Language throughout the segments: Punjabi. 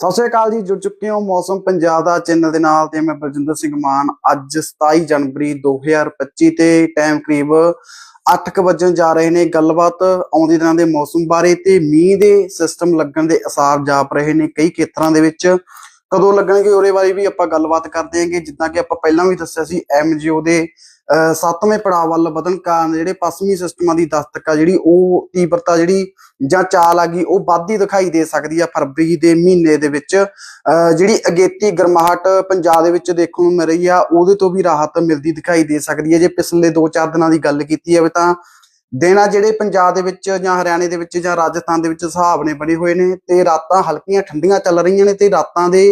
ਸਤਿ ਸ਼੍ਰੀ ਅਕਾਲ ਜੀ, ਜੁੜ ਚੁੱਕੇ ਹੋ ਮੌਸਮ ਪੰਜਾਬ ਦਾ ਚੈਨਲ ਦੇ ਨਾਲ ਤੇ ਮੈਂ ਬਲਜਿੰਦਰ ਸਿੰਘ ਮਾਨ। ਅੱਜ 27 ਜਨਵਰੀ 2025 ਤੇ ਟਾਈਮ ਕਰੀਬ 8:00 ਵਜਣ ਜਾ ਰਹੇ ਨੇ। ਗੱਲਬਾਤ ਆਉਂਦੇ ਦਿਨਾਂ ਦੇ ਮੌਸਮ ਬਾਰੇ ਤੇ ਮੀਂਹ ਦੇ ਸਿਸਟਮ ਲੱਗਣ ਦੇ ਅਸਾਰ ਜਾਪ ਰਹੇ ਨੇ ਕਈ ਖੇਤਰਾਂ ਦੇ ਵਿੱਚ। ਕਦੋਂ ਲੱਗਣਗੇ ਉਹਦੇ ਬਾਰੇ ਵੀ ਆਪਾਂ ਗੱਲਬਾਤ ਕਰਦੇ ਹਾਂਗੇ। ਜਿੱਦਾਂ ਕਿ ਆਪਾਂ ਪਹਿਲਾਂ ਵੀ ਦੱਸਿਆ ਸੀ ਐਮਜੀਓ ਦੇ ਸੱਤਵੇਂ ਪੜਾਅ ਵੱਲ ਵਧਣ ਕਾਰਨ ਜਿਹੜੇ ਪੱਛਮੀ ਸਿਸਟਮਾਂ ਦੀ ਦਸਤਕ ਆ, ਜਿਹੜੀ ਉਹ ਤੀਬਰਤਾ ਜਿਹੜੀ ਜਾਂ ਚਾਲ ਆ ਗਈ, ਉਹ ਵੱਧਦੀ ਦਿਖਾਈ ਦੇ ਸਕਦੀ ਆ ਫਰਵਰੀ ਦੇ ਮਹੀਨੇ ਦੇ ਵਿੱਚ। ਜਿਹੜੀ ਅਗੇਤੀ ਗਰਮਾਹਟ ਪੰਜਾਬ ਦੇ ਵਿੱਚ ਦੇਖਣ ਨੂੰ ਮਿਲ ਰਹੀ ਆ, ਉਹਦੇ ਤੋਂ ਵੀ ਰਾਹਤ ਮਿਲਦੀ ਦਿਖਾਈ ਦੇ ਸਕਦੀ ਹੈ ਜੇ ਪਿਛਲੇ 2-4 ਦਿਨਾਂ ਦੀ ਗੱਲ ਕੀਤੀ ਜਾਵੇ ਤਾਂ ਦਿਨ ਜਿਹੜੇ ਪੰਜਾਬ ਦੇ ਵਿੱਚ ਜਾਂ ਹਰਿਆਣੇ ਦੇ ਵਿੱਚ ਜਾਂ ਰਾਜਸਥਾਨ ਦੇ ਵਿੱਚ ਹਿਸਾਬ ਨੇ ਬਣੇ ਹੋਏ ਨੇ ਤੇ ਰਾਤਾਂ ਹਲਕੀਆਂ ਠੰਡੀਆਂ ਚੱਲ ਰਹੀਆਂ ਨੇ ਤੇ ਰਾਤਾਂ ਦੇ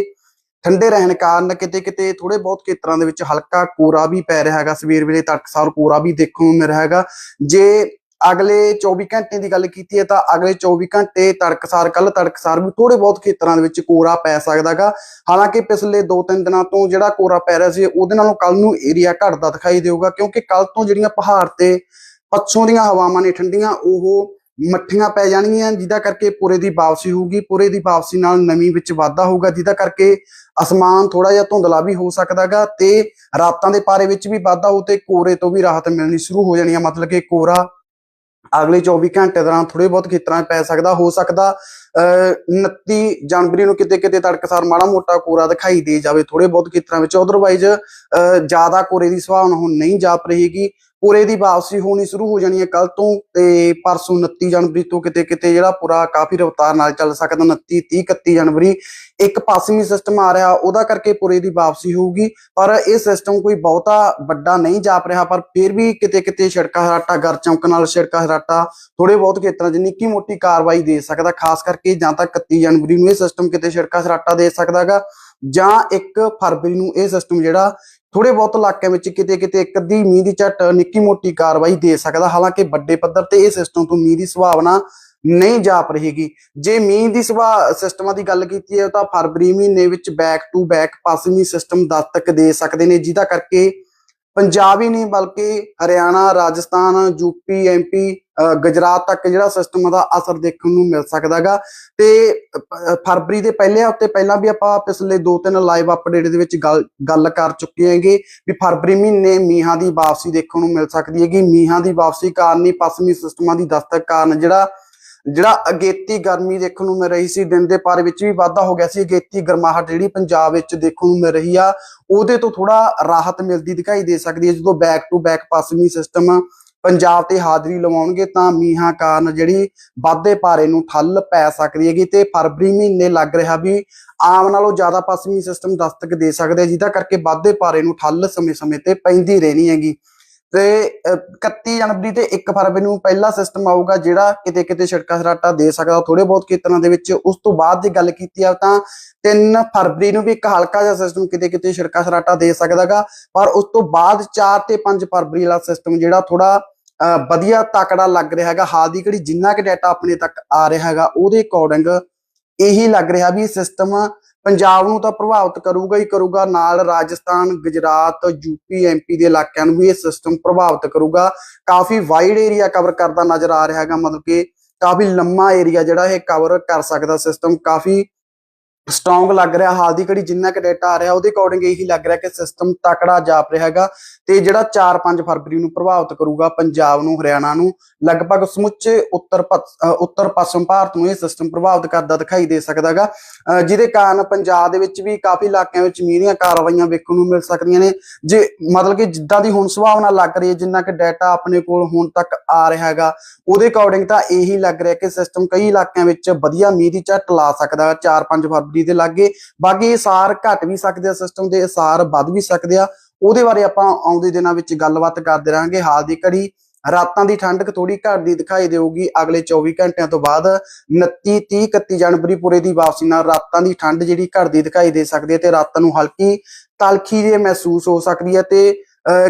ਠੰਡੇ ਰਹਿਣ ਕਾਰਨ ਕਿਤੇ ਕਿਤੇ ਥੋੜੇ ਬਹੁਤ ਖੇਤਰਾਂ ਦੇ ਵਿੱਚ ਹਲਕਾ ਕੋਰਾ ਵੀ ਪੈ ਰਿਹਾ ਹੈਗਾ। ਸਵੇਰ ਵੇਲੇ ਤੜਕਸਾਰ ਕੋਰਾ ਵੀ ਦੇਖਣ ਨੂੰ ਮਿਲ ਰਿਹਾ ਹੈਗਾ। ਜੇ ਅਗਲੇ 24 ਘੰਟੇ ਦੀ ਗੱਲ ਕੀਤੀ ਹੈ ਤਾਂ ਅਗਲੇ 24 ਘੰਟੇ ਤੜਕਸਾਰ ਕੱਲ ਤੜਕਸਾਰ ਵੀ ਥੋੜੇ ਬਹੁਤ ਖੇਤਰਾਂ ਦੇ ਵਿੱਚ ਕੋਰਾ ਪੈ ਸਕਦਾਗਾ ਹਾਲਾਂਕਿ ਪਿਛਲੇ 2-3 ਦਿਨਾਂ ਤੋਂ ਜਿਹੜਾ ਕੋਰਾ ਪੈ ਰਿਹਾ ਸੀ, ਉਹਦੇ ਨਾਲੋਂ ਕੱਲ ਨੂੰ ਏਰੀਆ ਘਟਦਾ ਦਿਖਾਈ ਦੇਊਗਾ ਕਿਉਂਕਿ ਕੱਲ ਤੋਂ ਜਿਹੜੀਆਂ ਪਹਾੜ ਤੇ ਪੱਛੋਂ ਦੀਆਂ ਹਵਾਵਾਂ ਨੇ, ਠੰਡੀਆਂ, ਉਹ ਮੱਠੀਆਂ ਪੈ ਜਾਣਗੀਆਂ, ਜਿਹਦਾ ਕਰਕੇ ਪੂਰੇ ਦੀ ਵਾਪਸੀ ਹੋਊਗੀ, ਪੂਰੇ ਦੀ ਵਾਪਸੀ ਨਾਲ ਨਮੀ ਵਿੱਚ ਵਾਧਾ ਹੋਊਗਾ, ਜਿਹਦਾ ਕਰਕੇ ਅਸਮਾਨ ਥੋੜਾ ਜਿਹਾ ਧੁੰਦਲਾ ਵੀ ਹੋ ਸਕਦਾਗਾ ਤੇ ਰਾਤਾਂ ਦੇ ਪਾਰੇ ਵਿੱਚ ਵੀ ਵਾਧਾ ਹੋ ਤੇ ਕੋਰੇ ਤੋਂ ਵੀ ਰਾਹਤ ਮਿਲਣੀ ਸ਼ੁਰੂ ਹੋ ਜਾਣੀ ਹੈ ਮਤਲਬ ਕਿ ਕੋਰਾ ਅਗਲੇ 24 ਘੰਟੇ ਦੌਰਾਨ ਥੋੜੇ ਬਹੁਤ ਖੇਤਰਾਂ 'ਚ ਪੈ ਸਕਦਾ, ਹੋ ਸਕਦਾ 29 ਜਨਵਰੀ ਨੂੰ ਕਿਤੇ ਕਿਤੇ ਤੜਕਸਾਰ ਮਾੜਾ ਮੋਟਾ ਕੋਰਾ ਦਿਖਾਈ ਦੇ ਜਾਵੇ ਥੋੜੇ ਬਹੁਤ ਖੇਤਰਾਂ ਵਿੱਚ। ਅਦਰਵਾਈਜ਼ ਜ਼ਿਆਦਾ ਕੋਰੇ ਦੀ ਸੰਭਾਵਨਾ ਹੁਣ ਨਹੀਂ ਜਾਪ ਰਹੇਗੀ। ਕੋਰੇ ਦੀ ਵਾਪਸੀ ਹੋਣੀ ਸ਼ੁਰੂ ਹੋ ਜਾਣੀ ਹੈ ਕੱਲ ਤੋਂ ਤੇ ਪਰਸੋਂ 29 ਜਨਵਰੀ ਤੋਂ ਕਿਤੇ ਕਿਤੇ ਜਿਹੜਾ ਪੂਰਾ ਕਾਫੀ ਰਫ਼ਤਾਰ ਨਾਲ ਚੱਲ ਸਕਦਾ। 29 30 31 ਜਨਵਰੀ ਇੱਕ ਪੱਛਮੀ ਸਿਸਟਮ ਆ ਰਿਹਾ, ਉਹਦਾ ਕਰਕੇ ਪੂਰੇ ਦੀ ਵਾਪਸੀ ਹੋਊਗੀ। ਪਰ ਇਹ ਸਿਸਟਮ ਕੋਈ ਬਹੁਤਾ ਵੱਡਾ ਨਹੀਂ ਜਾਪ ਰਿਹਾ, ਪਰ ਫਿਰ ਵੀ ਕਿਤੇ ਕਿਤੇ ਛਿੜਕਾ ਹਰਾਟਾ ਗਰ ਚੌਂਕ ਨਾਲ ਛਿੜਕਾ ਹਰਾਟਾ ਥੋੜੇ ਬਹੁਤ ਖੇਤਰਾਂ 'ਚ ਨਿੱਕੀ ਮੋਟੀ ਕਾਰਵਾਈ ਦੇ ਸਕਦਾ, ਖਾਸ ਕਰਕੇ ਜਾਂ ਤਾਂ 31 ਜਨਵਰੀ ਨੂੰ ਇਹ ਸਿਸਟਮ ਕਿਤੇ ਛਿੜਕਾ ਹਰਾਟਾ ਦੇ ਸਕਦਾਗਾ, ਜਾਂ 1 ਫਰਵਰੀ ਨੂੰ ਇਹ ਸਿਸਟਮ ਜਿਹੜਾ ਥੋੜੇ ਬਹੁਤ ਇਲਾਕਿਆਂ ਵਿੱਚ ਕਿਤੇ ਕਿਤੇ ਇੱਕ ਅੱਧੀ ਮੀਂਹ ਦੀ ਝੱਟ ਨਿੱਕੀ ਮੋਟੀ ਕਾਰਵਾਈ ਦੇ ਸਕਦਾ, ਹਾਲਾਂਕਿ ਵੱਡੇ ਪੱਧਰ ਤੇ ਇਹ ਸਿਸਟਮ ਤੋਂ ਮੀਂਹ ਦੀ ਸੰਭਾਵਨਾ ਨਹੀਂ ਜਾਪ ਰਹੇਗੀ। ਜੇ ਮੀਂਹ ਦੀ ਸੁਭਾ ਸਿਸਟਮਾਂ ਦੀ ਗੱਲ ਕੀਤੀ ਹੈ ਤਾਂ ਫਰਵਰੀ ਮਹੀਨੇ ਵਿੱਚ ਬੈਕ ਟੂ ਬੈਕ ਪੱਛਮੀ ਸਿਸਟਮ ਦਸਤਕ ਦੇ ਸਕਦੇ ਨੇ, ਜਿਹਦਾ ਕਰਕੇ ਪੰਜਾਬ ਹੀ ਨਹੀਂ, ਬਲਕਿ ਹਰਿਆਣਾ, ਰਾਜਸਥਾਨ ਯੂਪੀ ਐਮਪੀ ਗੁਜਰਾਤ ਤੱਕ ਜਿਹੜਾ ਸਿਸਟਮ ਦਾ ਅਸਰ ਦੇਖਣ ਨੂੰ ਮਿਲ ਸਕਦਾਗਾ ਤੇ ਫਰਵਰੀ ਦੇ ਪਹਿਲੇ ਹਫ਼ਤੇ ਪਹਿਲਾਂ ਵੀ ਆਪਾਂ ਪਿਛਲੇ 2-3 ਲਾਈਵ ਅਪਡੇਟ ਦੇ ਵਿੱਚ ਗੱਲ ਗੱਲ ਕਰ ਚੁੱਕੇ ਹਾਂਗੇ ਵੀ ਫਰਵਰੀ ਮਹੀਨੇ ਮੀਂਹਾਂ ਦੀ ਵਾਪਸੀ ਦੇਖਣ ਨੂੰ ਮਿਲ ਸਕਦੀ ਹੈਗੀ। ਮੀਂਹਾਂ ਦੀ ਵਾਪਸੀ ਕਾਰਨ ਹੀ ਪੱਛਮੀ ਸਿਸਟਮਾਂ ਦੀ ਦਸਤਕ ਕਾਰਨ ਜਿਹੜਾ ਜਿਹੜਾ ਅਗੇਤੀ ਗਰਮੀ ਦੇਖਣ ਨੂੰ ਮਿਲ ਰਹੀ ਸੀ, ਦਿਨ ਦੇ ਪਾਰੇ ਵਿੱਚ ਵੀ ਵਾਧਾ ਹੋ ਗਿਆ ਸੀ, ਅਗੇਤੀ ਗਰਮਾਹਟ ਜਿਹੜੀ ਪੰਜਾਬ ਵਿੱਚ ਦੇਖਣ ਨੂੰ ਮਿਲ ਰਹੀ ਆ, ਉਹਦੇ ਤੋਂ ਥੋੜਾ ਰਾਹਤ ਮਿਲਦੀ ਦਿਖਾਈ ਦੇ ਸਕਦੀ ਹੈ। ਜਦੋਂ ਬੈਕ ਟੂ ਬੈਕ ਪੱਛਮੀ ਸਿਸਟਮ ਪੰਜਾਬ ਤੇ ਹਾਜ਼ਰੀ ਲਵਾਉਣਗੇ ਤਾਂ ਮੀਂਹਾਂ ਕਾਰਨ ਜਿਹੜੀ ਵਾਧੇ ਪਾਰੇ ਨੂੰ ਠੱਲ ਪੈ ਸਕਦੀ ਹੈਗੀ ਤੇ ਫਰਵਰੀ ਮਹੀਨੇ ਲੱਗ ਰਿਹਾ ਵੀ ਆਮ ਨਾਲੋਂ ਜ਼ਿਆਦਾ ਪੱਛਮੀ ਸਿਸਟਮ ਦਸਤਕ ਦੇ ਸਕਦੇ ਜਿਹਦਾ ਕਰਕੇ ਵਾਧੇ ਪਾਰੇ ਨੂੰ ਠੱਲ ਸਮੇਂ-ਸਮੇਂ ਤੇ ਪੈਂਦੀ ਰਹਿਣੀ ਹੈਗੀ। ਤੇ ਅਹ, 31 ਜਨਵਰੀ ਤੇ 1 ਫਰਵਰੀ ਨੂੰ ਪਹਿਲਾ ਸਿਸਟਮ ਆਊਗਾ ਜਿਹੜਾ ਕਿਤੇ ਕਿਤੇ ਛਿੜਕਾ ਸਰਾਟਾ ਦੇ ਸਕਦਾ। ਥੋੜੇ ਬਹੁਤ ਖੇਤਰਾਂ ਦੇ ਵਿੱਚ ਉਸ ਤੋਂ ਬਾਅਦ ਜੇ ਗੱਲ ਕੀਤੀ ਆ ਤਾਂ 3 ਫਰਵਰੀ ਨੂੰ ਵੀ ਇੱਕ ਹਲਕਾ ਜਿਹਾ ਸਿਸਟਮ ਕਿਤੇ ਕਿਤੇ ਛਿੜਕਾ ਸਰਾਟਾ ਦੇ ਸਕਦਾਗਾ। ਪਰ ਉਸ ਤੋਂ ਬਾਅਦ 4 ਤੇ 5 ਫਰਵਰੀ ਵਾਲਾ ਸਿਸਟਮ ਜਿਹੜਾ ਥੋੜਾ ਅਹ, ਵਧੀਆ ਤਕੜਾ ਲੱਗ ਰਿਹਾ ਹੈਗਾ। ਹਾਲ ਦੀ ਘੜੀ ਜਿੰਨਾ ਕਿ ਡਾਟਾ ਆਪਣੇ ਤੱਕ ਆ ਰਿਹਾ ਹੈਗਾ ਉਹਦੇ ਅਕੋਰਡਿੰਗ ਇਹੀ ਲੱਗ ਰਿਹਾ ਵੀ ਸਿਸਟਮ ਪੰਜਾਬ ਨੂੰ ਤਾਂ ਪ੍ਰਭਾਵਿਤ ਕਰੂਗਾ ਹੀ ਕਰੂਗਾ, ਨਾਲ ਰਾਜਸਥਾਨ, ਗੁਜਰਾਤ ਯੂਪੀ ਐਮਪੀ ਦੇ ਇਲਾਕਿਆਂ ਨੂੰ ਵੀ ਇਹ ਸਿਸਟਮ ਪ੍ਰਭਾਵਿਤ ਕਰੂਗਾ। ਕਾਫੀ ਵਾਈਡ ਏਰੀਆ ਕਵਰ ਕਰਦਾ ਨਜ਼ਰ ਆ ਰਿਹਾ ਹੈਗਾ, ਮਤਲਬ ਕਿ ਕਾਫੀ ਲੰਮਾ ਏਰੀਆ ਜਿਹੜਾ ਇਹ ਕਵਰ ਕਰ ਸਕਦਾ ਸਿਸਟਮ ਕਾਫੀ ਸਟਰੋਂਗ ਲੱਗ ਰਿਹਾ ਹਾਲ ਦੀ ਘੜੀ ਜਿੰਨਾ ਕਿ ਡਾਟਾ ਆ ਰਿਹਾ ਉਹਦੇ ਅਕੋਰਡਿੰਗ ਇਹੀ ਲੱਗ ਰਿਹਾ ਕਿ ਸਿਸਟਮ ਤਕੜਾ ਜਾਪ ਰਿਹਾ ਹੈਗਾ ਤੇ ਜਿਹੜਾ 4-5 ਫਰਵਰੀ ਨੂੰ ਪ੍ਰਭਾਵਿਤ ਕਰੂਗਾ ਪੰਜਾਬ ਨੂੰ ਹਰਿਆਣਾ ਨੂੰ ਲਗਭਗ ਸਮੁੱਚੇ ਉੱਤਰ ਉੱਤਰ ਪੱਛਮ ਭਾਰਤ ਨੂੰ ਇਹ ਸਿਸਟਮ ਪ੍ਰਭਾਵਿਤ ਕਰਦਾ ਦਿਖਾਈ ਦੇ ਸਕਦਾਗਾ ਅ, ਜਿਹਦੇ ਕਾਰਨ ਪੰਜਾਬ ਦੇ ਵਿੱਚ ਵੀ ਕਾਫੀ ਇਲਾਕਿਆਂ ਵਿੱਚ ਮੀਂਹ ਦੀਆਂ ਕਾਰਵਾਈਆਂ ਵੇਖਣ ਨੂੰ ਮਿਲ ਸਕਦੀਆਂ ਨੇ ਜੇ ਮਤਲਬ ਕਿ ਜਿੱਦਾਂ ਦੀ ਹੁਣ ਸੰਭਾਵਨਾ ਲੱਗ ਰਹੀ ਹੈ ਜਿੰਨਾ ਕਿ ਡਾਟਾ ਆਪਣੇ ਕੋਲ ਹੁਣ ਤੱਕ ਆ ਰਿਹਾ ਹੈਗਾ ਉਹਦੇ ਅਕੋਰਡਿੰਗ ਤਾਂ ਇਹੀ ਲੱਗ ਰਿਹਾ ਕਿ ਸਿਸਟਮ ਕਈ ਇਲਾਕਿਆਂ ਵਿੱਚ ਵਧੀਆ ਮੀਂਹ ਦੀ ਝੱਟ ਲਾ ਸਕਦਾ 4-5 ਫਰਵਰੀ ਦੇ ਲਾਗੇ। ਬਾਕੀ ਇਹ ਘਟ ਵੀ ਸਕਦੇ ਆ ਸਿਸਟਮ ਦੇ ਅਸਾਰ ਵੱਧ ਵੀ ਸਕਦੇ ਆ। ਉਹਦੇ ਬਾਰੇ ਆਪਾਂ ਆਉਂਦੇ ਦਿਨਾਂ ਵਿੱਚ ਗੱਲਬਾਤ ਕਰਦੇ ਰਹਾਂਗੇ। ਹਾਲ ਦੀ ਘੜੀ ਰਾਤਾਂ ਦੀ ਠੰਡਕ ਥੋੜੀ ਘਟਦੀ ਦਿਖਾਈ ਦੇਊਗੀ। ਅਗਲੇ 24 ਘੰਟਿਆਂ ਤੋਂ ਬਾਅਦ 29 30 31 ਜਨਵਰੀ ਪੂਰੇ ਦੀ ਵਾਪਸੀ ਨਾਲ ਰਾਤਾਂ ਦੀ ਠੰਡ ਜਿਹੜੀ ਘਟਦੀ ਦਿਖਾਈ ਦੇ ਸਕਦੀ ਹੈ ਤੇ ਰਾਤਾਂ ਨੂੰ ਹਲਕੀ ਤਲਖੀ ਜੇ ਮਹਿਸੂਸ ਹੋ ਸਕਦੀ ਹੈ ਤੇ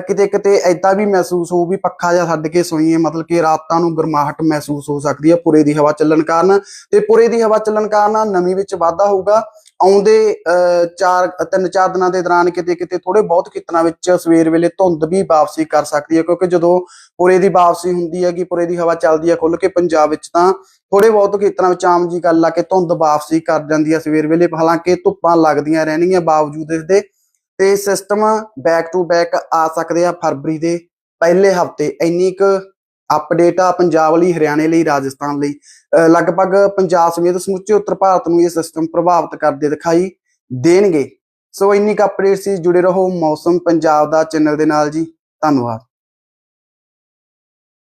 ਕਿਤੇ ਕਿਤੇ ਐਦਾਂ ਵੀ ਮਹਿਸੂਸ ਹੋਊ ਵੀ ਪੱਖਾ ਜਾਂ ਛੱਡ ਕੇ ਸੋਈਏ ਮਤਲਬ ਕਿ ਰਾਤਾਂ ਨੂੰ ਗਰਮਾਹਟ ਮਹਿਸੂਸ ਹੋ ਸਕਦੀ ਹੈ ਪੂਰੇ ਦੀ ਹਵਾ ਚੱਲਣ ਕਾਰਨ ਤੇ ਪੁਰੇ ਦੀ ਹਵਾ ਚੱਲਣ ਕਾਰਨ ਨਮੀ ਵਿੱਚ ਵਾਧਾ ਹੋਊਗਾ। ਆਉਂਦੇ ਅਹ, ਚਾਰ ਤਿੰਨ ਚਾਰ ਦਿਨਾਂ ਦੇ ਦੌਰਾਨ ਕਿਤੇ ਕਿਤੇ ਥੋੜੇ ਬਹੁਤ ਖੇਤਰਾਂ ਵਿੱਚ ਸਵੇਰ ਵੇਲੇ ਧੁੰਦ ਵੀ ਵਾਪਸੀ ਕਰ ਸਕਦੀ ਹੈ ਕਿਉਂਕਿ ਜਦੋਂ ਪੁਰੇ ਦੀ ਵਾਪਸੀ ਹੁੰਦੀ ਹੈ ਕਿ ਪੁਰੇ ਦੀ ਹਵਾ ਚੱਲਦੀ ਹੈ ਖੁੱਲ ਕੇ ਪੰਜਾਬ ਵਿੱਚ ਤਾਂ ਥੋੜੇ ਬਹੁਤ ਖੇਤਰਾਂ ਵਿੱਚ ਆਮ ਜੀ ਗੱਲ ਆ ਕਿ ਧੁੰਦ ਵਾਪਸੀ ਕਰ ਜਾਂਦੀ ਹੈ ਸਵੇਰ ਵੇਲੇ। ਹਾਲਾਂਕਿ ਧੁੱਪਾਂ ਲੱਗਦੀਆਂ ਰਹਿਣਗੀਆਂ ਬਾਵਜੂਦ ਇਸ ਦੇ ਤੇ ਸਿਸਟਮ ਬੈਕ ਟੂ ਬੈਕ ਆ ਸਕਦੇ ਆ ਫਰਵਰੀ ਦੇ ਪਹਿਲੇ ਹਫ਼ਤੇ। ਇੰਨੀ ਕੁ ਅਪਡੇਟ ਆ ਪੰਜਾਬ ਲਈ, ਹਰਿਆਣੇ ਲਈ, ਰਾਜਸਥਾਨ ਲਈ। ਲਗਭਗ ਪੰਜਾਬ ਸਮੇਤ ਸਮੁੱਚੇ ਉੱਤਰ ਭਾਰਤ ਨੂੰ ਇਹ ਸਿਸਟਮ ਪ੍ਰਭਾਵਿਤ ਕਰਦੇ ਦਿਖਾਈ ਦੇਣਗੇ। ਸੋ ਇੰਨੀ ਕੁ ਅਪਡੇਟ ਸੀ ਜੁੜੇ ਰਹੋ। ਮੌਸਮ ਪੰਜਾਬ ਦਾ ਚੈਨਲ ਦੇ ਨਾਲ ਜੀ। ਧੰਨਵਾਦ।